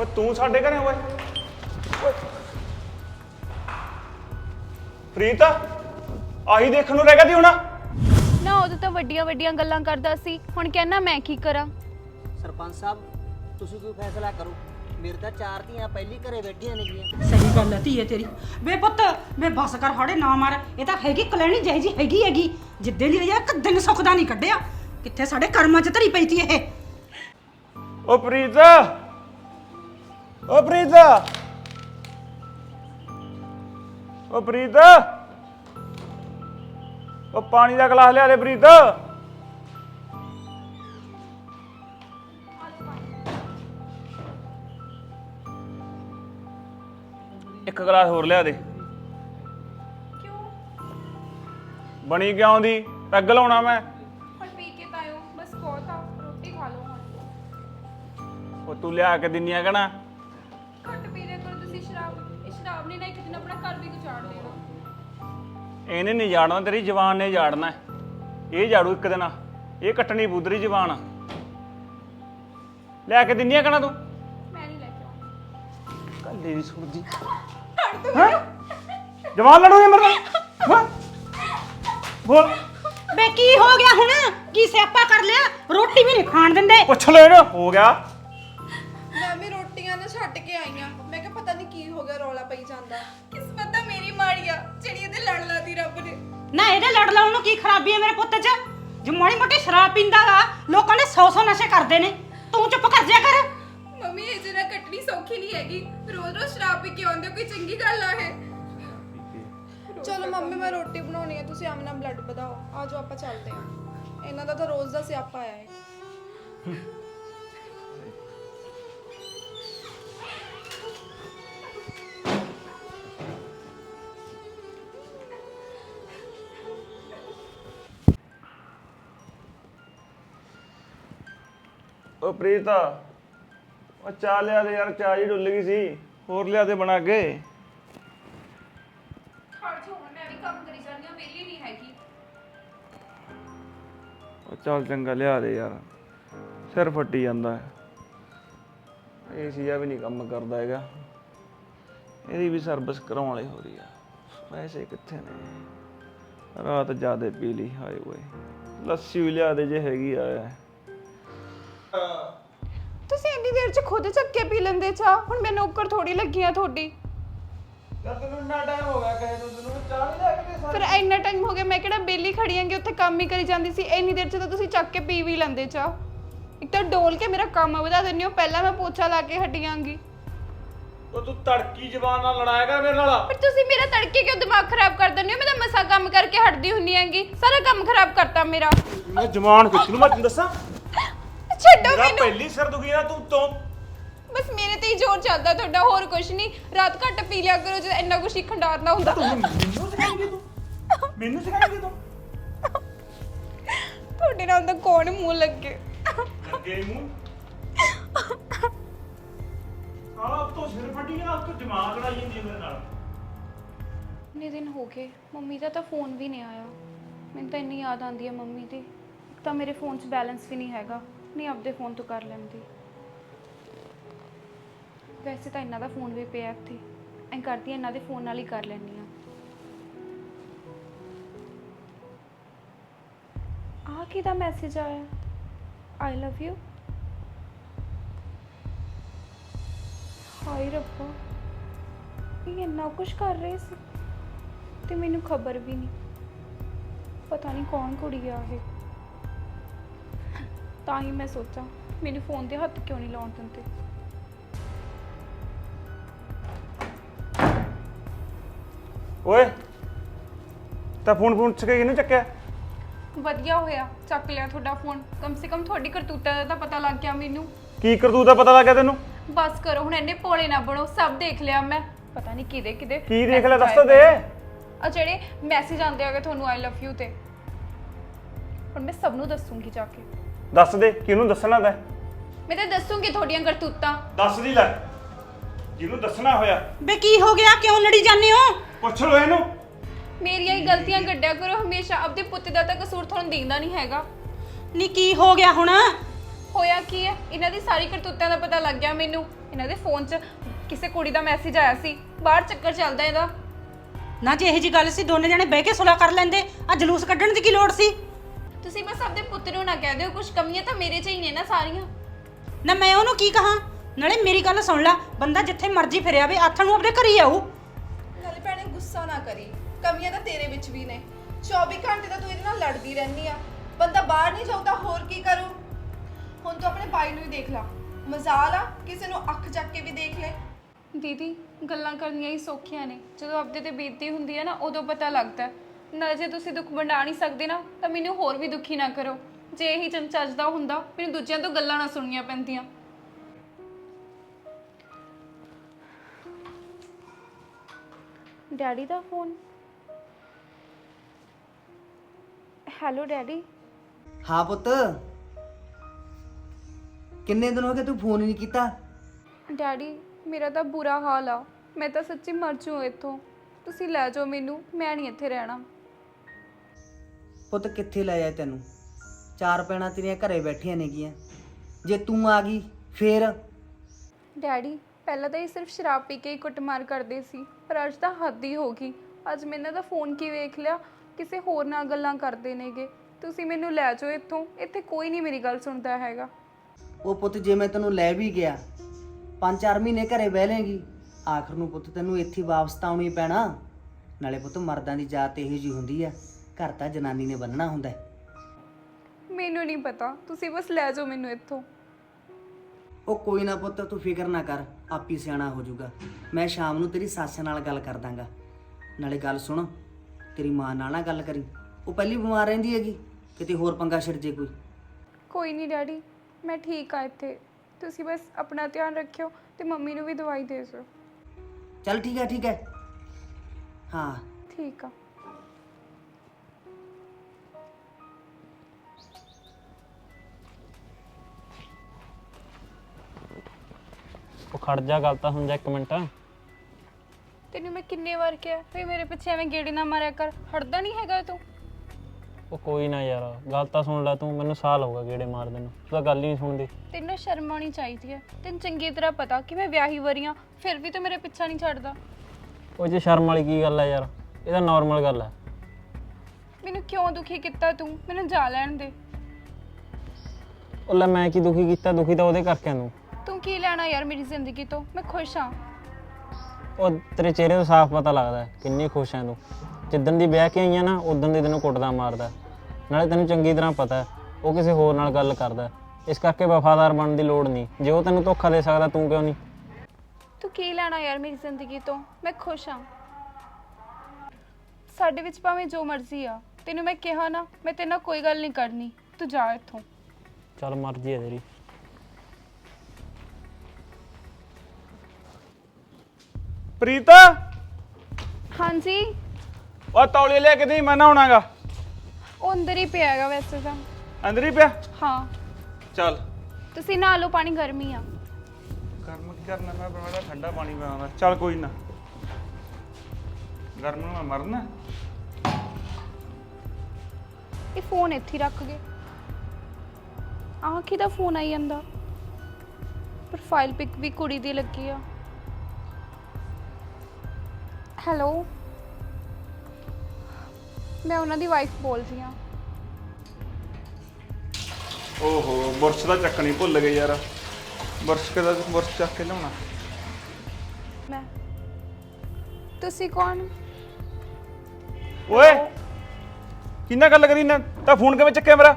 ਓਏ ਤੂੰ ਸਾਡੇ ਘਰੇ ਓਏ। ਓਏ। ਪ੍ਰੀਤ ਆਹੀ ਦੇਖਣ ਨੂੰ ਰਹਿ ਗਿਆ ਤੀ ਹੁਣ? ਨਾ ਉਦੋਂ ਤਾਂ ਵੱਡੀਆਂ ਵੱਡੀਆਂ ਗੱਲਾਂ ਕਰਦਾ ਸੀ। ਹੁਣ ਕਹਿਣਾ ਮੈਂ ਕੀ ਕਰਾਂ? ਸਰਪੰਚ ਸਾਹਿਬ ਤੁਸੀਂ ਕੋਈ ਫੈਸਲਾ ਕਰੋ। ਮੇਰੇ ਤਾਂ ਚਾਰ ਧੀਆਂ ਪਹਿਲੀ ਘਰੇ ਬੈਠੀਆਂ ਨੇਗੀਆਂ ਸਹੀ ਗੱਲ ਹੈ ਧੀਏ ਤੇਰੀ। ਵੇ ਪੁੱਤ ਵੇ ਬਸ ਕਰ ਹੜੇ ਨਾ ਮਾਰ। ਇਹ ਤਾਂ ਹੈਗੀ ਕਲੈਣੀ ਜਿਹੀ ਜੀ ਹੈਗੀ ਹੈਗੀ। ਜਿੱਦੇ ਦੀ ਵਜ੍ਹਾ ਇੱਕ ਦਿਨ ਸੁੱਖ ਦਾ ਨਹੀਂ ਕੱਢਿਆ। ਕਿੱਥੇ ਸਾਡੇ ਕਰਮਾਂ 'ਚ ਧਰੀ ਪਈ ਤੀ ਇਹ? ਓ ਪ੍ਰੀਤ ਓ ਪ੍ਰੀਤ! ਓ ਪ੍ਰੀਤ! ਓ ਪਾਣੀ ਦਾ ਗਲਾਸ ਲਿਆ ਦੇ ਪ੍ਰੀਤ। ਇੱਕ ਗਲਾਸ ਹੋਰ ਲਿਆ ਦੇ। ਕਿਉਂ? ਬਣੀ ਕਿਉਂ ਦੀ? ਪੈਗ ਲਾਉਣਾ ਮੈਂ। ਹੁਣ ਪੀ ਕੇ ਤਾਂ ਆਇਓ ਬਸ ਬਹੁਤ ਆ ਰੋਟੀ ਖਾ ਲਓ ਹੁਣ। ਉਹ ਤੂੰ ਲਿਆ ਕੇ ਦਿੰਨੀਆਂ ਕਹਣਾ ਇਹਨੇ ਨਹੀਂ ਜਾੜਨਾ ਤੇਰੀ ਜਵਾਨ ਨੇ ਜਾੜਨਾ ਇਹ ਝਾੜੂ ਇੱਕ ਦਿਨ ਇਹ ਕੱਟਣੀ ਬੁੱਧਰੀ ਜਵਾਨ ਲਿਆ ਕੇ ਦਿੰਨੀਆਂ ਕਹਣਾ ਤੂੰ? ਮੈਂ ਨਹੀਂ ਲੈ ਕੇ ਆਉਂਦੀ। ਕੱਲੇ ਦੀ ਹਾਂ? ਜਵਾਨ ਲੜੂਗੇ ਮੇਰੇ ਨਾਲ? ਹਾਂ? ਬੋਲ ਵੇ ਕੀ ਹੋ ਗਿਆ ਹੁਣ? ਕੀ ਸਿਆਪਾ ਕਰ ਲਿਆ? ਰੋਟੀ ਵੀ ਨਹੀਂ ਖਾਣ ਦਿੰਦੇ। ਪੁੱਛ ਲੈ ਇਹਨੂੰ ਹੋ ਗਿਆ? ਮੈਂ ਵੀ ਰੋਟੀਆਂ ਨਾ ਛੱਡ ਕੇ ਆਈ ਆ। ਮੈਂ ਕਿਹਾ ਪਤਾ ਨਹੀਂ ਕੀ ਹੋ ਗਿਆ ਰੌਲਾ ਪਈ ਜਾਂਦਾ। ਕਿਸਮਤ ਮੇਰੀ ਮਾੜੀ ਆ ਜਿਹੜੀ ਇਹਦੇ ਲੜ ਲਾਦੀ ਰੱਬ ਨੇ। ਨਾ ਇਹਦੇ ਲੜ ਲਾਉਣ ਨੂੰ ਕੀ ਖਰਾਬੀ ਹੈ ਮੇਰੇ ਪੁੱਤ 'ਚ? ਜੋ ਮਾੜੀ ਮੋਟੀ ਸ਼ਰਾਬ ਪੀਂਦਾ ਵਾ ਲੋਕਾਂ ਨੇ ਸੌ ਸੌ ਨਸ਼ੇ ਕਰਦੇ ਨੇ। ਤੂੰ ਚੁੱਪ ਕਰ ਜਾ ਕਰ। ਮੰਮੀ ਇਹ ਜਿਹੜਾ ਕੱਟਣੀ ਸੌਖੀ ਨਹੀਂ ਹੈਗੀ। ਰੋਜ਼ ਰੋਜ਼ ਸ਼ਰਾਬ ਪੀ ਕੇ ਆਉਂਦੇ ਹੋ, ਕੋਈ ਚੰਗੀ ਗੱਲ ਆ ਇਹ। ਚਲੋ ਮੰਮੀ ਮੈਂ ਰੋਟੀ ਬਣਾਉਣੀ ਹੈ ਤੁਸੀਂ ਆਪਣਾ ਬਲੱਡ ਵਧਾਓ। ਆਜੋ ਆਪਾਂ ਚੱਲਦੇ ਹਾਂ। ਇਹਨਾਂ ਦਾ ਤਾਂ ਰੋਜ਼ ਦਾ ਸਿਆਪਾ ਆਇਆ ਹੈ ਪ੍ਰੀਤ ਉਹ ਚਾਹ ਲਿਆ ਦੇ ਯਾਰ ਚਾਹ ਹੀ ਡੁੱਲ ਗਈ ਸੀ ਹੋਰ ਲਿਆ ਦੇ ਬਣਾ ਕੇ। ਖੜ ਜਾ ਹੁਣ ਮੈਂ ਵੀ ਕੰਮ ਕਰੀ ਜਾਂਦੀ ਹਾਂ ਵਿਹਲੀ ਨਹੀਂ ਹੈਗੀ। ਉਹ ਚੱਲ ਚੰਗਾ ਲਿਆ ਦੇ ਯਾਰ ਸਿਰ ਫੱਟੀ ਜਾਂਦਾ। ਹੈ ਏਸੀ ਆ ਵੀ ਨਹੀਂ ਕੰਮ ਕਰਦਾ ਹੈਗਾ। ਇਹਦੀ ਵੀ ਸਰਵਿਸ ਕਰਾਉਣ ਵਾਲੀ ਹੋ ਰਹੀ ਆ। ਪੈਸੇ ਕਿੱਥੇ ਨੇ? ਰਾਤ ਜਿਆਦੇ ਪੀ ਲਈ ਹਾਏ ਓਏ। ਲੱਸੀ ਵੀ ਲਿਆ ਦੇ ਜੇ ਹੈਗੀ ਆ। ਤੁਸੀਂ ਇੰਨੀ ਦੇਰ 'ਚ ਖੁਦ ਚੱਕ ਕੇ ਪੀ ਲੈਂਦੇ ਚਾਹ ਹੁਣ ਮੈਂ ਨੌਕਰ ਥੋੜੀ ਲੱਗੀ ਆ ਤੁਹਾਡੀ। ਯਾਰ ਤੈਨੂੰ ਇੰਨਾ ਟਾਈਮ ਹੋ ਗਿਆ ਕਹੇ ਨੂੰ ਤੈਨੂੰ ਚਾਹ ਨਹੀਂ ਲੈ ਕੇ ਦੇ ਫਿਰ ਇੰਨਾ ਟਾਈਮ ਹੋ ਗਿਆ ਮੈਂ ਕਿਹੜਾ ਬੇਲੀ ਖੜੀ ਆਂਗੀ ਉੱਥੇ ਕੰਮ ਹੀ ਕਰੀ ਜਾਂਦੀ ਸੀ? ਇੰਨੀ ਦੇਰ 'ਚ ਤਾਂ ਤੁਸੀਂ ਚੱਕ ਕੇ ਪੀ ਵੀ ਲੈਂਦੇ ਚਾਹ ਇੱਕ ਤਾਂ ਡੋਲ ਕੇ ਮੇਰਾ ਕੰਮ ਵਧਾ ਦਿੰਦੇ ਹੋ ਪਹਿਲਾਂ ਮੈਂ ਪੋਚਾ ਲਾ ਕੇ ਹਟੀਆਂਗੀ ਉਹ ਤੂੰ ਤੜਕੀ ਜ਼ਬਾਨ ਨਾਲ ਲੜਾਏਗਾ ਮੇਰੇ ਨਾਲ। ਪਰ ਤੁਸੀਂ ਮੇਰਾ ਤੜਕੇ ਕਿਉਂ ਦਿਮਾਗ ਖਰਾਬ ਕਰ ਦਿੰਦੇ ਹੋ? ਮੈਂ ਤਾਂ ਮਸਾ ਕੰਮ ਕਰਕੇ ਹਟਦੀ ਹੁੰਨੀ ਆਂਗੀ ਸਾਰਾ ਕੰਮ ਖਰਾਬ ਕਰਤਾ ਮੇਰਾ। ਮੈਂ ਜਵਾਨ ਕਿੱਥੇ ਨੂੰ? ਮੈਂ ਤੈਨੂੰ ਦੱਸਾਂ? ਛੱਡੋ ਮੇਰਾ ਮੈਨੂੰ। ਪਹਿਲੀ ਸਿਰ ਦੁਖੀ ਨਾ ਤੂੰ ਤੋਂ। ਬਸ ਮੇਰੇ ਤੇ ਹੀ ਜ਼ੋਰ ਚੱਲਦਾ ਤੁਹਾਡਾ ਹੋਰ ਕੁਝ ਨਹੀਂ। ਰਾਤ ਘੱਟ ਪੀ ਲਿਆ ਕਰੋ ਜੇ ਇੰਨਾ ਕੁਝ ਹੀ ਖੰਡਾਰਨਾ ਹੁੰਦਾ। ਮੈਨੂੰ ਸਿਖਾਏਂਗੀ ਤੂੰ? ਮੈਨੂੰ ਸਿਖਾਏਂਗੀ ਤੂੰ? ਤੁਹਾਡੇ ਨਾਲ ਤਾਂ ਕੌਣ ਮੂੰਹ ਲੱਗੇ? ਲੱਗੇ ਮੂੰਹ। ਸਾਲਾ ਤੋਂ ਸਿਰ ਫੱਟੀ ਨਾ ਤੂੰ ਦਿਮਾਗ ਲੜਾਈ ਜਾਂਦੀ ਹੈ ਮੇਰੇ ਨਾਲ। ਇੰਨੇ ਦਿਨ ਹੋ ਗਏ ਮੰਮੀ ਦਾ ਤਾਂ ਫੋਨ ਵੀ ਨਹੀਂ ਆਇਆ। ਮੈਨੂੰ ਤਾਂ ਇੰਨੀ ਯਾਦ ਆਉਂਦੀ ਹੈ ਮੰਮੀ ਦੀ। ਇੱਕ ਤਾਂ ਮੇਰੇ ਫੋਨ 'ਚ ਬੈਲੈਂਸ ਵੀ ਨਹੀਂ ਹੈਗਾ। ਨਹੀਂ ਆਪਦੇ ਫੋਨ ਤੋਂ ਕਰ ਲੈਂਦੀ। ਵੈਸੇ ਤਾਂ ਇਹਨਾਂ ਦਾ ਫੋਨ ਵੀ ਪਿਆ ਇੱਥੇ। ਐਂ ਕਰਦੀ ਹਾਂ, ਇਹਨਾਂ ਦੇ ਫੋਨ ਨਾਲ ਹੀ ਕਰ ਲੈਂਦੀ ਆ ਆ ਕਿਹਦਾ ਮੈਸੇਜ ਆਇਆ? ਆਈ ਲਵ ਯੂ ਹਾਏ ਰੱਬਾ ਇਹ ਇੰਨਾ ਕੁਝ ਕਰ ਰਹੇ ਸੀ। ਤੇ ਮੈਨੂੰ ਖਬਰ ਵੀ ਨਹੀਂ। ਪਤਾ ਨਹੀਂ ਕੌਣ ਕੁੜੀ ਆ ਇਹ। ਤਾਂ ਹੀ ਮੈਂ ਸੋਚਾਂ ਮੈਨੂੰ ਫੋਨ ਦੇ ਹੱਥ ਕਿਉਂ ਨਹੀਂ ਲਾਉਣ ਦਿੰਦੇ? ਓਏ ਤਾਂ ਫੋਨ ਫੋਨ ਚ ਕਿਹਨੂੰ ਚੱਕਿਆ? ਵਧੀਆ ਹੋਇਆ ਚੱਕ ਲਿਆ ਤੁਹਾਡਾ ਫੋਨ ਕਮ ਸੇ ਕਮ ਤੁਹਾਡੀ ਕਰਤੂਤਾਂ ਦਾ ਤਾਂ ਪਤਾ ਲੱਗ ਗਿਆ ਮੈਨੂੰ। ਕੀ ਕਰਤੂਤ ਦਾ ਪਤਾ ਲੱਗਿਆ ਤੈਨੂੰ? ਬਸ ਕਰੋ ਹੁਣ ਇੰਨੇ ਭੋਲੇ ਨਾ ਬਣੋ ਸਭ ਦੇਖ ਲਿਆ ਮੈਂ। ਪਤਾ ਨਹੀਂ ਕਿਹਦੇ ਕਿਹਦੇ ਕੀ ਦੇਖ ਲੈ message ਦੱਸ ਤਾਂ ਦੇ। ਆ ਜਿਹੜੇ ਮੈਸੇਜ ਆਉਂਦੇ ਆਗੇ ਤੁਹਾਨੂੰ ਆਈ ਲਵ ਯੂ ਤੇ। ਹੁਣ ਮੈਂ ਸਭ ਨੂੰ ਦੱਸੂਗੀ ਜਾ ਕੇ। ਦੱਸ ਦੇ ਕਿਹਨੂੰ ਦੱਸਣਾ ਤੈ ਮੈਂ ਤਾਂ ਦੱਸੂਗੀ ਤੁਹਾਡੀਆਂ ਕਰਤੂਤਾਂ। ਦੱਸ ਦੀ ਲੈ। ਜਿਹਨੂੰ ਦੱਸਣਾ ਹੋਇਆ। ਵੇ ਕੀ ਹੋ ਗਿਆ? ਕਿਉਂ ਲੜੀ ਜਾਂਦੇ ਹੋ? ਪੁੱਛ ਲੋ ਇਹਨੂੰ। ਮੇਰੀਆਂ ਹੀ ਗਲਤੀਆਂ ਕੱਢਿਆ ਕਰੋ ਹਮੇਸ਼ਾ ਆਪਦੇ ਪੁੱਤ ਦਾ ਤਾਂ ਕਸੂਰ ਤੁਹਾਨੂੰ ਦਿਖਦਾ ਨਹੀਂ ਹੈਗਾ। ਨੀ ਕੀ ਹੋ ਗਿਆ ਹੁਣ? ਹੋਇਆ ਕੀ ਹੈ? ਇਹਨਾਂ ਦੀ ਸਾਰੀ ਕਰਤੂਤਾਂ ਦਾ ਪਤਾ ਲੱਗ ਗਿਆ ਮੈਨੂੰ। ਇਹਨਾਂ ਦੇ ਫੋਨ 'ਚ ਕਿਸੇ ਕੁੜੀ ਦਾ ਮੈਸੇਜ ਆਇਆ ਸੀ। ਬਾਹਰ ਚੱਕਰ ਚੱਲਦਾ ਇਹਦਾ। ਨਾ ਜੇ ਇਹੋ ਜੀ ਗੱਲ ਸੀ ਦੋਨੇ ਜਣੇ ਬਹਿ ਕੇ ਸੁਲਾ ਕਰ ਲੈਂਦੇ। ਆ ਜਲੂਸ ਕੱਢਣ ਦੀ ਕੀ ਲੋੜ ਸੀ? ਤੁਸੀਂ ਬਸ ਆਪਣੇ ਪੁੱਤ ਨੂੰ ਨਾ ਕਹਿ ਦਿਓ ਕੁਝ ਕਮੀਆਂ ਤਾਂ ਮੇਰੇ 'ਚ ਹੀ ਨੇ ਨਾ ਸਾਰੀਆਂ। ਨਾ ਮੈਂ ਉਹਨੂੰ ਕੀ ਕਹਾਂ? ਨਾਲੇ ਮੇਰੀ ਗੱਲ ਸੁਣ ਲੈ ਬੰਦਾ ਜਿੱਥੇ ਮਰਜ਼ੀ ਫਿਰਿਆ ਵੇ ਆਥਣ ਨੂੰ ਆਪਣੇ ਘਰ ਹੀ ਆਊ। ਨਾਲੇ ਭੈਣੇ ਗੁੱਸਾ ਨਾ ਕਰੀ। ਕਮੀਆਂ ਤਾਂ ਤੇਰੇ ਵਿੱਚ ਵੀ ਨੇ। 24 ਘੰਟੇ ਤਾਂ ਤੂੰ ਇਹਦੇ ਨਾਲ ਲੜਦੀ ਰਹਿੰਦੀ ਆ। ਬੰਦਾ ਬਾਹਰ ਨਹੀਂ ਜਾਊ ਤਾਂ ਹੋਰ ਕੀ ਕਰੂ? ਹੁਣ ਤੂੰ ਆਪਣੇ ਭਾਈ ਨੂੰ ਹੀ ਦੇਖ ਲੈ। ਮਜ਼ਾਲ ਆ ਕਿਸੇ ਨੂੰ ਅੱਖ ਚੱਕ ਕੇ ਵੀ ਦੇਖ ਲੈ। ਦੀਦੀ ਗੱਲਾਂ ਕਰਨੀਆਂ ਹੀ ਸੌਖੀਆਂ ਨੇ। ਜਦੋਂ ਆਪਦੇ ਤੇ ਬੀਤਦੀ ਹੁੰਦੀ ਹੈ ਨਾ ਉਦੋਂ ਪਤਾ ਲੱਗਦਾ। ਹੈ। ਨਾ ਜੇ ਤੁਸੀਂ ਦੁੱਖ ਵੰਡਾ ਨਹੀਂ ਸਕਦੇ ਨਾ ਤਾਂ ਮੈਨੂੰ ਹੋਰ ਵੀ ਦੁਖੀ ਨਾ ਕਰੋ। ਜੇ ਇਹੀ ਚਮਚਾਜਦਾ ਹੁੰਦਾ ਮੈਨੂੰ ਦੂਜਿਆਂ ਤੋਂ ਗੱਲਾਂ ਨਾ ਸੁਣਨੀਆਂ ਪੈਂਦੀਆਂ। ਡੈਡੀ ਦਾ ਫੋਨ। Hello daddy. ਹਾਂ ਪੁੱਤ। ਕਿੰਨੇ ਦਿਨ ਹੋ ਗਏ ਤੂੰ ਫੋਨ ਹੀ ਨਹੀਂ ਕੀਤਾ? ਡੈਡੀ ਮੇਰਾ ਤਾਂ ਬੁਰਾ ਹਾਲ ਆ। ਮੈਂ ਤਾਂ ਸੱਚੀ ਮਰ ਜੂ ਇੱਥੋਂ। ਤੁਸੀਂ ਲੈ ਜਾਓ ਮੈਨੂੰ ਮੈਂ ਨਹੀਂ ਇੱਥੇ ਰਹਿਣਾ। ਪੁੱਤ ਕਿੱਥੇ ਲੈ ਜਾਏ ਤੈਨੂੰ? ਚਾਰ ਪੈਣਾ ਤੇਰੀਆਂ ਘਰੇ ਬੈਠੀਆਂ ਨੇਗੀਆਂ। ਜੇ ਤੂੰ ਆ ਗਈ ਫੇਰ? ਡੈਡੀ ਪਹਿਲਾਂ ਤਾਂ ਇਹ ਸਿਰਫ ਸ਼ਰਾਬ ਪੀ ਕੇ ਹੀ ਕੁੱਟਮਾਰ ਕਰਦੇ ਸੀ ਪਰ ਅੱਜ ਤਾਂ ਹੱਦ ਹੀ ਹੋ ਗਈ। ਅੱਜ ਮੈਂ ਇਹਨਾਂ ਦਾ ਫੋਨ ਕੀ ਵੇਖ ਲਿਆ? ਕਿਸੇ ਹੋਰ ਨਾਲ ਗੱਲਾਂ ਕਰਦੇ ਨੇਗੇ। ਤੁਸੀਂ ਮੈਨੂੰ ਲੈ ਜਾਓ ਇੱਥੋਂ ਇੱਥੇ ਕੋਈ ਨਹੀਂ ਮੇਰੀ ਗੱਲ ਸੁਣਦਾ ਹੈਗਾ। ਉਹ ਪੁੱਤ ਜੇ ਮੈਂ ਤੈਨੂੰ ਲੈ ਵੀ ਗਿਆ ਪੰਜ ਚਾਰ ਮਹੀਨੇ ਘਰੇ ਬਹਿ ਲੇਗੀ ਆਖਰ ਨੂੰ ਪੁੱਤ ਤੈਨੂੰ ਇੱਥੇ ਵਾਪਸ ਤਾਂ ਆਉਣੀ ਪੈਣਾ। ਨਾਲੇ ਪੁੱਤ ਮਰਦਾਂ ਦੀ ਜਾਤ ਇਹੋ ਜੀ ਹੁੰਦੀ ਆ। ਘਰ ਤਾਂ ਜਨਾਨੀ ਨੇ ਬੰਨਣਾ ਹੁੰਦਾ ਹੈ। ਮੈਨੂੰ ਨਹੀਂ ਪਤਾ। ਤੁਸੀਂ ਬਸ ਲੈ ਜਾਓ ਮੈਨੂੰ ਇੱਥੋਂ। ਉਹ ਕੋਈ ਨਾ ਪੁੱਤ ਤੂੰ ਫਿਕਰ ਨਾ ਕਰ ਆਪੀ ਸਿਆਣਾ ਹੋ ਜਾਊਗਾ। ਮੈਂ ਸ਼ਾਮ ਨੂੰ ਤੇਰੀ ਸੱਸ ਨਾਲ ਗੱਲ ਕਰ ਦਾਂਗਾ। ਨਾਲੇ ਗੱਲ ਸੁਣ ਤੇਰੀ ਮਾਂ ਨਾਲ ਨਾ ਗੱਲ ਕਰੀ। ਉਹ ਪਹਿਲੀ ਬਿਮਾਰ ਰਹਿੰਦੀ ਹੈਗੀ ਕਿਤੇ ਹੋਰ ਪੰਗਾ ਛਿੜ ਜੇ ਕੋਈ। ਕੋਈ ਨਹੀਂ ਡੈਡੀ ਮੈਂ ਠੀਕ ਆ ਇੱਥੇ। ਤੁਸੀਂ ਬਸ ਆਪਣਾ ਧਿਆਨ ਰੱਖਿਓ ਤੇ ਮੰਮੀ ਨੂੰ ਵੀ ਦਵਾਈ ਦੇ ਦਿਓ। ਚੱਲ ਠੀਕ ਹੈ ਠੀਕ ਹੈ। ਹਾਂ। ਠੀਕ ਆ। ਉਹ ਖੜ ਜਾ ਗੱਲ ਤਾਂ ਜਾ ਇੱਕ ਮਿੰਟ। ਤੈਨੂੰ ਮੈਂ ਕਿੰਨੇ ਵਾਰ ਕਿਹਾ ਵੀ ਮੇਰੇ ਪਿੱਛੇ ਐਵੇਂ ਗੇੜੀ ਨਾ ਮਾਰਿਆ ਕਰ ਹਟਦਾ ਨਹੀਂ ਹੈਗਾ ਤੂੰ। ਉਹ ਕੋਈ ਨਾ ਯਾਰ ਗੱਲ ਤਾਂ ਸੁਣ ਲੈ ਤੂੰ ਮੈਨੂੰ ਸਾਲ ਹੋਗਾ ਗੇੜੇ ਮਾਰਦੇ ਨੂੰ ਤੂੰ ਤਾਂ ਗੱਲ ਹੀ ਨਹੀਂ ਸੁਣਦੀ। ਤੈਨੂੰ ਸ਼ਰਮ ਆਉਣੀ ਚਾਹੀਦੀ ਹੈ ਤੈਨੂੰ ਚੰਗੀ ਤਰ੍ਹਾਂ ਪਤਾ ਕਿ ਮੈਂ ਵਿਆਹੀ ਵਰੀਆਂ ਫਿਰ ਵੀ ਤੂੰ ਮੇਰੇ ਪਿੱਛਾ ਨਹੀਂ ਛੱਡਦਾ। ਉਹ ਜੇ ਸ਼ਰਮ ਵਾਲੀ ਕੀ ਗੱਲ ਹੈ ਯਾਰ ਇਹ ਤਾਂ ਨਾਰਮਲ ਗੱਲ ਹੈ। ਮੈਨੂੰ ਕਿਉਂ ਦੁਖੀ ਕੀਤਾ ਤੂੰ? ਮੈਨੂੰ ਜਾ ਲੈਣ ਦੇ। ਉਹ ਲੈ ਮੈਂ ਕੀ ਦੁਖੀ ਕੀਤਾ ਦੁਖੀ ਤਾਂ ਉਹਦੇ ਕਰਕੇ ਨੂੰ ਤੂੰ। ਕੀ ਲੈਣਾ ਯਾਰ ਮੇਰੀ ਜ਼ਿੰਦਗੀ ਤੋਂ? ਮੈਂ ਖੁਸ਼ ਹਾਂ। ਉਹ ਤੇਰੇ ਚਿਹਰੇ ਤੋਂ ਸਾਫ਼ ਪਤਾ ਲੱਗਦਾ ਹੈ ਕਿੰਨੀ ਖੁਸ਼ ਹੈ ਤੂੰ। ਜਿੱਦਣ ਦੀ ਵਿਆਹ ਕੇ ਆਈਆਂ ਨਾ ਉਦੋਂ ਦੀ ਤੈਨੂੰ ਕੁੱਟਦਾ ਮਾਰਦਾ। ਨਾਲੇ ਤੈਨੂੰ ਚੰਗੀ ਤਰ੍ਹਾਂ ਪਤਾ ਹੈ ਉਹ ਕਿਸੇ ਹੋਰ ਨਾਲ ਗੱਲ ਕਰਦਾ ਹੈ। ਇਸ ਕਰਕੇ ਵਫਾਦਾਰ ਬਣਨ ਦੀ ਲੋੜ ਨਹੀਂ। ਜੇ ਉਹ ਤੈਨੂੰ ਧੋਖਾ ਦੇ ਸਕਦਾ ਤੂੰ ਕਿਉਂ ਨਹੀਂ? ਤੂੰ ਕੀ ਲੈਣਾ ਯਾਰ ਮੇਰੀ ਜ਼ਿੰਦਗੀ ਤੋਂ? ਮੈਂ ਖੁਸ਼ ਹਾਂ। ਸਾਡੇ ਵਿੱਚ ਭਾਵੇਂ ਜੋ ਮਰਜ਼ੀ ਆ। ਤੈਨੂੰ ਮੈਂ ਕਿਹਾ ਨਾ ਮੈਂ ਤੇਰੇ ਨਾਲ ਕੋਈ ਗੱਲ ਨਹੀਂ ਕਰਨੀ। ਤੂੰ ਜਾ ਇੱਥੋਂ। ਚੱਲ ਮਰਜ਼ੀ ਹੈ ਤੇਰੀ। ਪ੍ਰੀਤ? ਹਾਂਜੀ। ਉਹ ਤੌਲੀਏ ਲੈ ਕੇ ਦੇ ਮੈਂ ਨਹਾਉਣਾਗਾ। ਉਹ ਅੰਦਰ ਹੀ ਪਿਆ ਹੈਗਾ ਵੈਸੇ ਤਾਂ। ਅੰਦਰ ਹੀ ਪਿਆ? ਹਾਂ। ਚੱਲ। ਤੁਸੀਂ ਨਹਾ ਲਓ ਪਾਣੀ ਗਰਮੀ ਆ। ਗਰਮ ਕੀ ਕਰਨਾ ਮੈਂ ਬੜਾ ਠੰਡਾ ਪਾਣੀ ਬਣਾਉਂਦਾ ਚੱਲ ਕੋਈ ਨਾ। ਗਰਮ ਨੂੰ ਮੈਂ ਮਰਨਾ। ਇਹ ਫੋਨ ਇੱਥੇ ਹੀ ਰੱਖ ਗਏ। ਆਹ ਕਿਹਦਾ ਫੋਨ ਆਈ ਜਾਂਦਾ? ਪ੍ਰੋਫਾਈਲ ਪਿਕ ਵੀ ਕੁੜੀ ਦੀ ਲੱਗੀ ਆ। ਹੈਲੋ ਮੈਂ ਉਹਨਾਂ ਦੀ ਵਾਈਫ ਬੋਲ ਰਹੀ ਹਾਂ। ਓਹੋ ਬੁਰਸ਼ ਦਾ ਚੱਕਣੀ ਭੁੱਲ ਗਏ ਯਾਰ। ਬੁਰਸ਼ ਕਿਦਾ ਬੁਰਸ਼ ਚੱਕ ਕੇ ਲਿਆਉਣਾ? ਮੈਂ। ਤੁਸੀਂ ਕੌਣ? ਓਏ! ਕਿੰਨਾ ਗੱਲ ਕਰੀ ਨਾ ਤਾਂ ਫੋਨ ਕਿਵੇਂ ਚੱਕਿਆ ਮੇਰਾ?